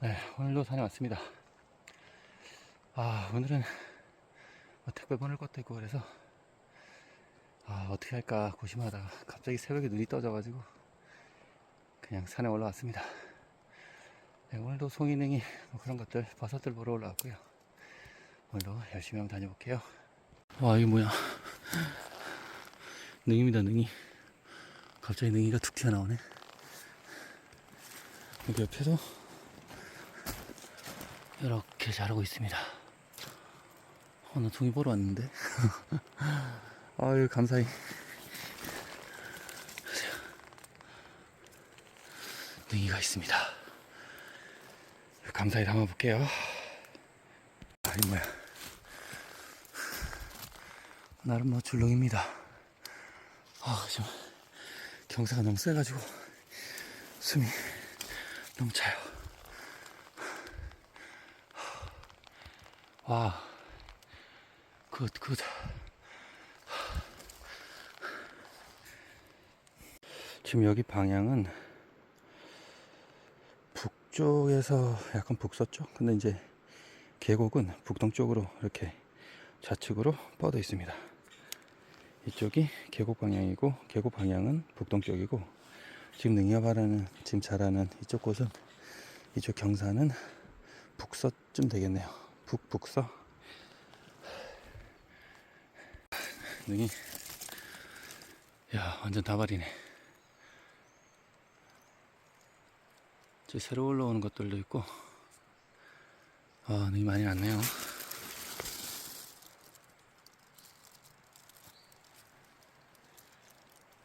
네, 오늘도 산에 왔습니다. 아, 오늘은 뭐 택배 보낼 것도 있고 그래서 아, 어떻게 할까 고심하다가 갑자기 새벽에 눈이 떠져가지고 그냥 산에 올라왔습니다. 네, 오늘도 송이냉이 뭐 그런 것들, 버섯들 보러 올라왔고요. 오늘도 열심히 한번 다녀볼게요. 와, 이게 뭐야. 능입니다, 능이. 갑자기 능이가 툭 튀어나오네. 여기 옆에도 이렇게 자라고 있습니다. 어, 나 종이 보러 왔는데. 아유, 감사히. 능이가 있습니다. 감사히 담아볼게요. 아, 이 뭐야. 나름 뭐 줄렁입니다. 아, 지금 경사가 너무 세가지고 숨이 너무 차요. 와, 굿, 굿. 지금 여기 방향은 북쪽에서 약간 북서쪽? 근데 이제 계곡은 북동쪽으로 이렇게 좌측으로 뻗어 있습니다. 이쪽이 계곡 방향이고, 계곡 방향은 북동쪽이고, 지금 능이가 바라는, 지금 자라는 이쪽 곳은, 이쪽 경사는 북서쯤 되겠네요. 북, 북서. 능이. 야, 완전 다발이네. 저 새로 올라오는 것들도 있고, 아, 능이 많이 났네요.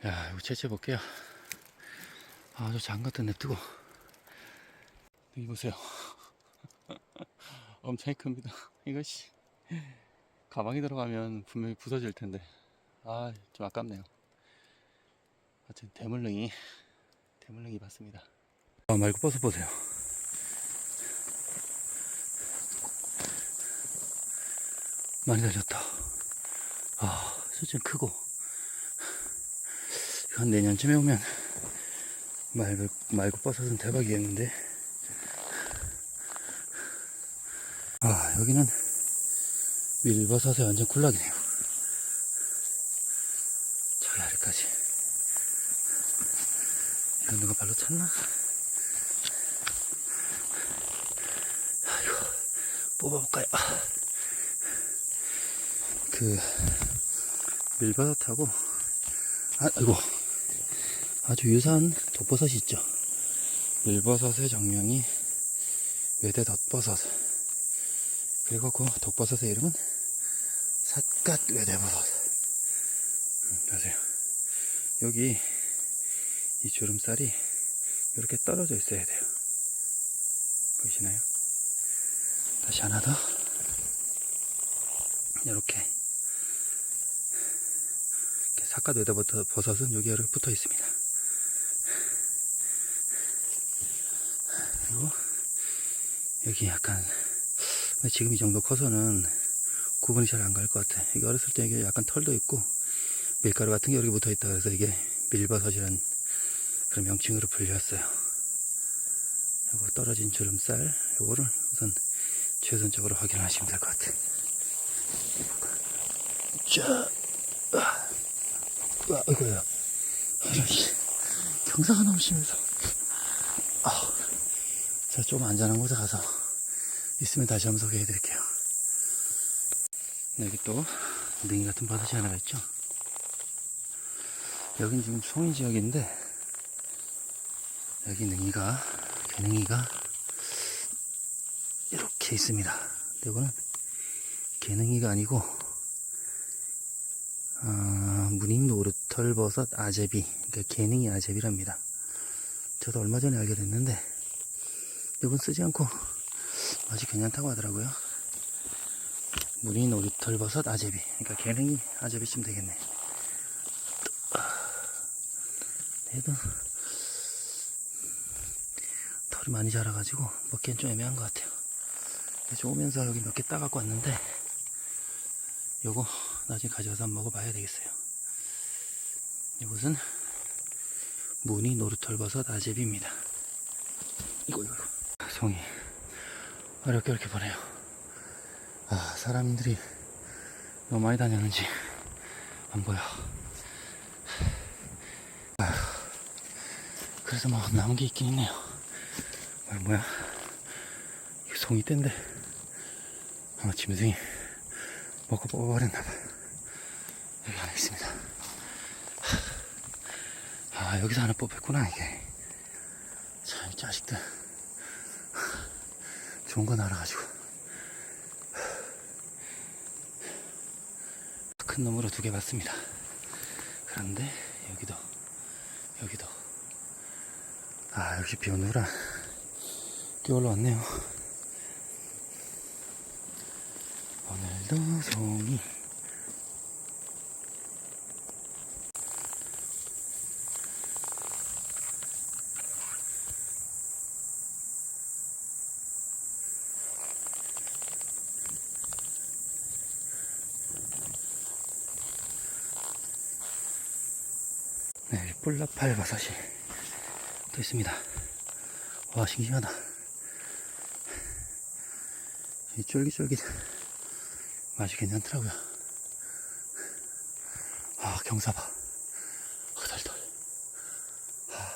야, 이거 채취해 볼게요. 아주 장갑도 냅두고. 여기 보세요. 엄청 큽니다. 이것이 가방에 들어가면 분명히 부서질 텐데. 아, 좀 아깝네요. 하여튼 대물릉이 대물릉이 봤습니다. 아, 말고 버섯 보세요. 많이 달렸다. 아, 수준 크고. 한 내년쯤에 오면 말고, 말고 버섯은 대박이겠는데. 아, 여기는 밀버섯의 완전 굴락이네요. 저기 아래까지. 이건 누가 발로 찼나? 아이고, 뽑아볼까요? 그, 밀버섯하고, 아, 아이고, 아주 유사한 독버섯이 있죠. 밀버섯의 정명이 외대 덧버섯. 그리고 그 독버섯의 이름은 삿갓 외대버섯. 음, 보세요. 여기 이 주름살이 이렇게 떨어져 있어야 돼요. 보이시나요? 다시 하나 더. 이렇게. 삿갓 외대버섯은 여기 이렇게 붙어 있습니다. 그리고 여기 약간 지금 이 정도 커서는 구분이 잘 안 갈 것 같아. 이게 어렸을 때 이게 약간 털도 있고 밀가루 같은 게 이렇게 붙어 있다 그래서 이게 밀버섯이란 그런 명칭으로 불렸어요. 요거 떨어진 주름살 요거를 우선 최선적으로 확인하시면 될 것 같아. 자, 아, 아, 이거야. 경사가 너무 심해서. 아, 자, 좀 안전한 곳에 가서 있으면 다시 한번 소개해 드릴게요. 여기 또 능이 같은 버섯이 하나가 있죠. 여긴 지금 송이 지역인데 여기 능이가 개능이가 이렇게 있습니다. 근데 이거는 개능이가 아니고 어, 무늬 노루털버섯 아제비 그러니까 개능이 아제비랍니다. 저도 얼마 전에 알게 됐는데 이건 쓰지 않고 아주 괜찮다고 하더라고요. 무늬 놀이털버섯 아제비. 그러니까 개능이 아제비쯤 되겠네. 얘도 털이 많이 자라가지고 먹기엔 좀 애매한 것 같아요. 그래서 오면서 여기 몇 개 따갖고 왔는데 요거 나중에 가져가서 한번 먹어봐야 되겠어요. 이것은 무늬 노루털버섯 아제비입니다. 이거 이거 송이 어렵게 어렵게 보내요. 아, 사람들이 너무 많이 다녔는지 안 보여. 아휴, 그래서 뭐 남은 게 있긴 있네요. 아, 뭐야? 이거 송이 땐데 아마 짐승이 먹고 뽑아버렸나봐. 여기 하나 있습니다. 아, 여기서 하나 뽑혔구나, 이게. 참, 이 자식들. 좋은 거 날아가지고. 큰 놈으로 두 개 봤습니다. 그런데 여기도, 여기도. 아, 역시 비 오느라 꽤 올라왔네요. 오늘도 송이. 뿔나팔 버섯이 또 있습니다. 와, 싱싱하다. 이 쫄깃쫄깃 맛이 괜찮더라고요. 아, 경사봐. 허덜덜. 아.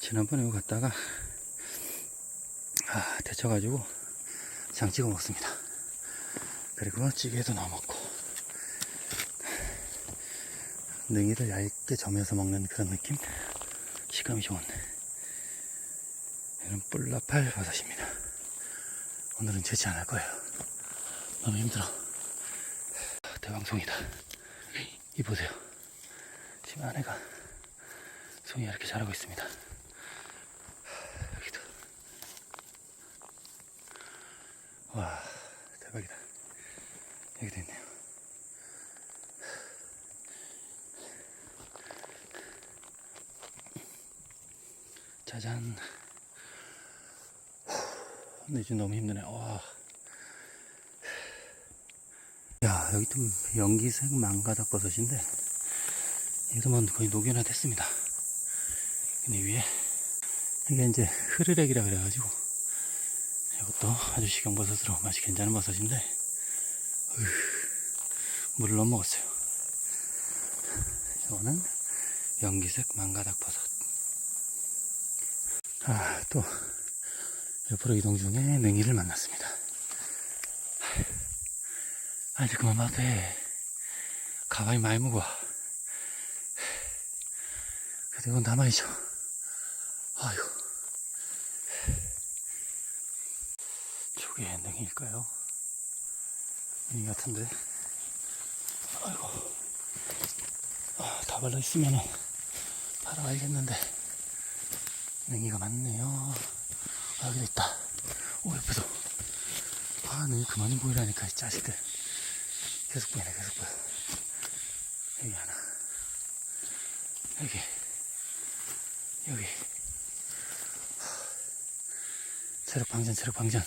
지난번에 갔다가, 아, 데쳐가지고 장 찍어 먹습니다. 그리고 찌개도 넣어 먹고. 능이를 얇게 점여서 먹는 그런 느낌? 식감이 좋은. 이런 뿔나팔 버섯입니다. 오늘은 재치 않을 거예요. 너무 힘들어. 대왕송이다. 이 보세요. 지금 안에가 송이가 이렇게 자라고 있습니다. 여기도. 와, 대박이다. 여기도 있네요. 짜잔. 근데 이제 너무 힘드네. 와. 야, 여기 좀 연기색 망가닥 버섯인데, 이거만 거의 녹여나 됐습니다. 근데 위에, 이게 이제 흐르렉이라 그래가지고, 이것도 아주 식용버섯으로 맛이 괜찮은 버섯인데, 으, 물을 너무 먹었어요. 이거는 연기색 망가닥 버섯. 아, 또, 옆으로 이동 중에 냉이를 만났습니다. 아, 이제 그만 봐도 돼. 가방이 많이 무거워. 그래도 이건 남아있죠. 아이고. 저게 냉이일까요? 냉이 같은데. 아이고. 아, 다 발라있으면은 바로 알겠는데. 냉이가 많네요. 아, 여기도 있다. 오, 옆에도. 아, 냉이 그만 좀 보이라니까, 이 자식들. 계속 보이네, 계속 보여. 여기 하나. 여기. 여기. 체력 방전, 체력 방전.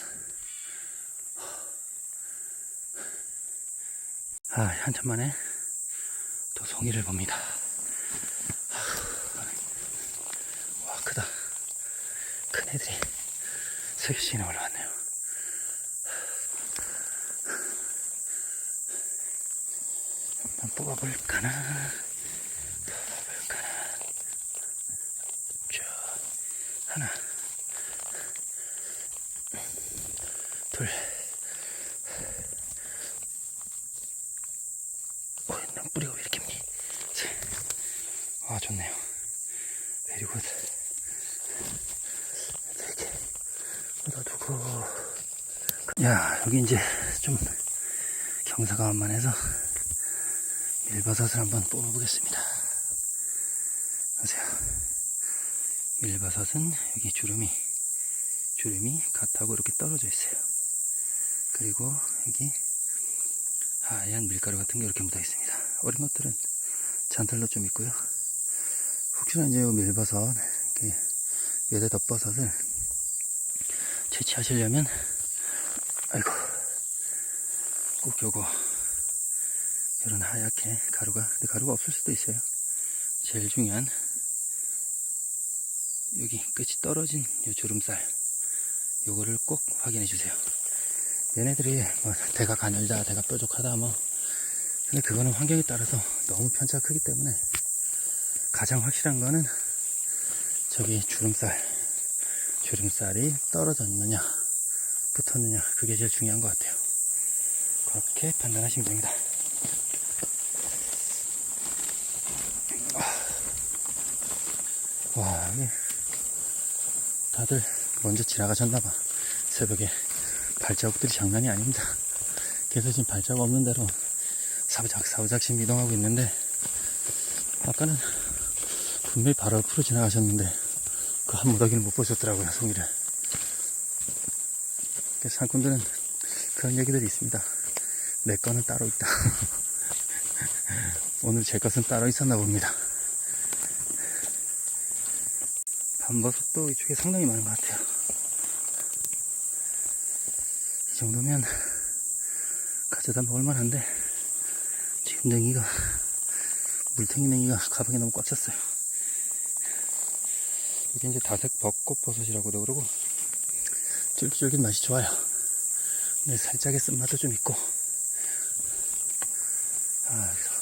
아, 한참 만에 또 송이를 봅니다. 와, 크다. 큰 애들이 세 개씩이나 올라왔네요. 한번? 뽑아볼까나? 자, 하나, 둘, 어, 난 뿌리가 왜 이렇게 없니? 셋. 아, 좋네요. 베리 굿. 이렇게 묻어두고 야 여기 이제 좀 경사가 만만해서 밀버섯을 한번 뽑아보겠습니다. 보세요. 밀버섯은 여기 주름이 주름이 갓하고 이렇게 떨어져 있어요. 그리고 여기 하얀 밀가루 같은 게 이렇게 묻어 있습니다. 어린 것들은 잔털로 좀 있고요. 혹시나 이제 이 밀버섯 이렇게 위에 덮버섯을 채취하시려면 아이고 꼭 요거 이런 하얗게 가루가 근데 가루가 없을 수도 있어요. 제일 중요한 여기 끝이 떨어진 요 주름살 요거를 꼭 확인해 주세요. 얘네들이 뭐 대가 가늘다 대가 뾰족하다 뭐. 근데 그거는 환경에 따라서 너무 편차가 크기 때문에 가장 확실한 거는 저기 주름살 주름살이 떨어졌느냐 붙었느냐 그게 제일 중요한 것 같아요. 그렇게 판단하시면 됩니다. 와 여기 다들 먼저 지나가셨나봐. 새벽에 발자국들이 장난이 아닙니다. 그래서 지금 발자국 없는 대로 사부작 사부작씩 이동하고 있는데 아까는 분명히 바로 옆으로 지나가셨는데 그 한 무더기를 못 보셨더라고요 송이를 그래서 산꾼들은 그런 얘기들이 있습니다. 내 거는 따로 있다. 오늘 제 것은 따로 있었나 봅니다. 밤버섯도 이쪽에 상당히 많은 것 같아요. 이 정도면 가져다 먹을만 한데 지금 냉이가 물탱이 냉이가 가방에 너무 꽉 찼어요. 이게 이제 다색 벚꽃 버섯이라고도 그러고 쫄깃쫄깃 맛이 좋아요. 근데 살짝의 쓴맛도 좀 있고. 아, 그래서.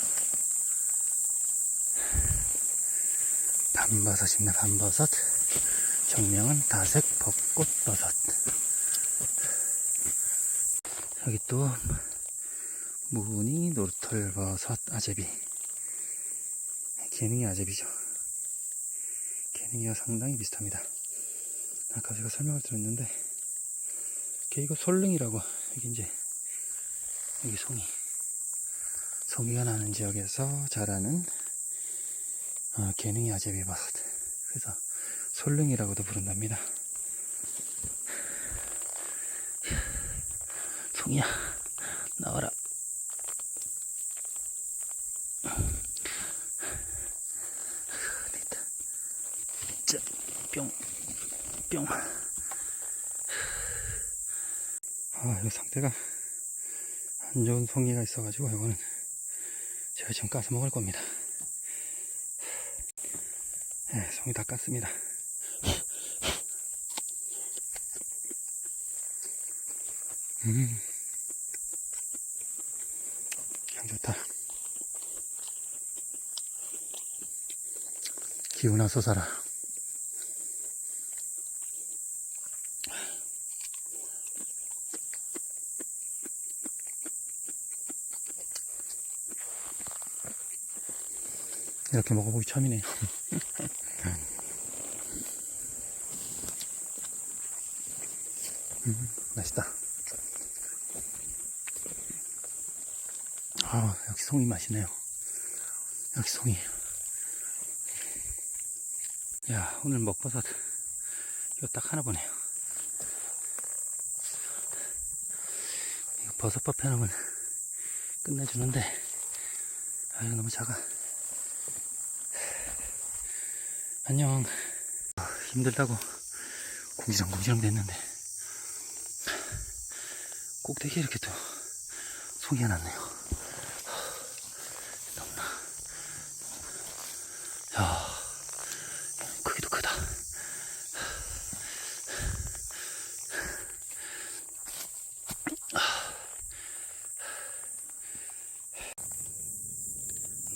밤버섯입니다 밤버섯. 정명은 다색 벚꽃 버섯. 여기 또 무늬 노털 버섯 아제비. 개능이 아제비죠. 개능이와 상당히 비슷합니다. 아까 제가 설명을 드렸는데 이거 솔릉이라고 여기 이제 여기 송이 송이가 나는 지역에서 자라는 어, 개능이 아제비 버섯 그래서 솔릉이라고도 부른답니다. 송이야 나와라 됐다 자, 뿅, 뿅. 아, 이 상태가 안 좋은 송이가 있어가지고 이거는 제가 지금 까서 먹을 겁니다. 네, 송이 다 깠습니다. 음, 향 좋다. 기운아 솟아라. 이렇게 먹어보기 처음이네요. 음, 맛있다. 아, 역시 송이 맛이네요. 역시 송이. 야, 오늘 먹버섯. 이거 딱 하나 보네요. 이거 버섯밥 해놓으면 끝내주는데, 아, 이거 너무 작아. 안녕. 아, 힘들다고 공지렁공지렁 됐는데 꼭대기에 이렇게 또 송이가 났네요. 너무나. 야, 크기도 크다.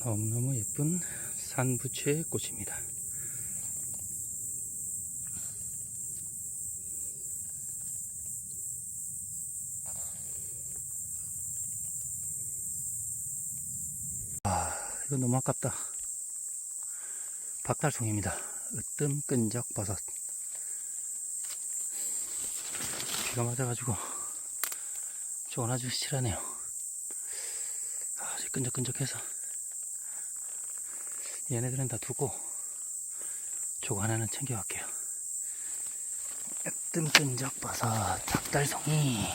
너무너무 예쁜 산부채 꽃입니다. 이거 너무 아깝다. 박달송입니다. 으뜸 끈적 버섯. 비가 맞아가지고 저건 아주 실하네요. 아주 끈적끈적해서 얘네들은 다 두고 저거 하나는 챙겨갈게요. 으뜸 끈적 버섯 박달송이.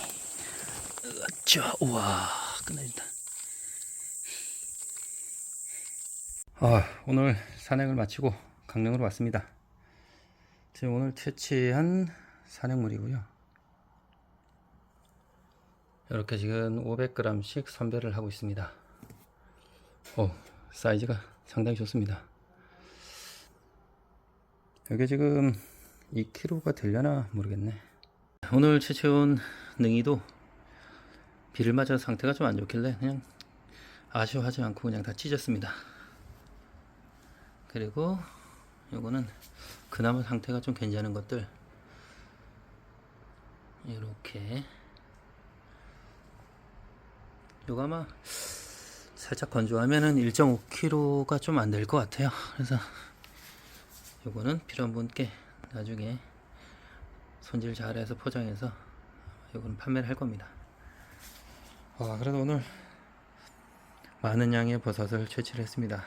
으쌰, 우와, 끝내준다. 아, 오늘 산행을 마치고 강릉으로 왔습니다. 지금 오늘 채취한 산행물이고요. 이렇게 지금 500g씩 선별을 하고 있습니다. 오, 사이즈가 상당히 좋습니다. 이게 지금 2kg가 되려나 모르겠네. 오늘 채취온 능이도 비를 맞아서 상태가 좀 안 좋길래 그냥 아쉬워하지 않고 그냥 다 찢었습니다. 그리고 요거는 그나마 상태가 좀 괜찮은 것들 이렇게 요거 아마 살짝 건조하면은 1.5kg가 좀 안 될 것 같아요. 그래서 요거는 필요한 분께 나중에 손질 잘해서 포장해서 요거는 판매를 할 겁니다. 와, 그래도 오늘 많은 양의 버섯을 채취를 했습니다.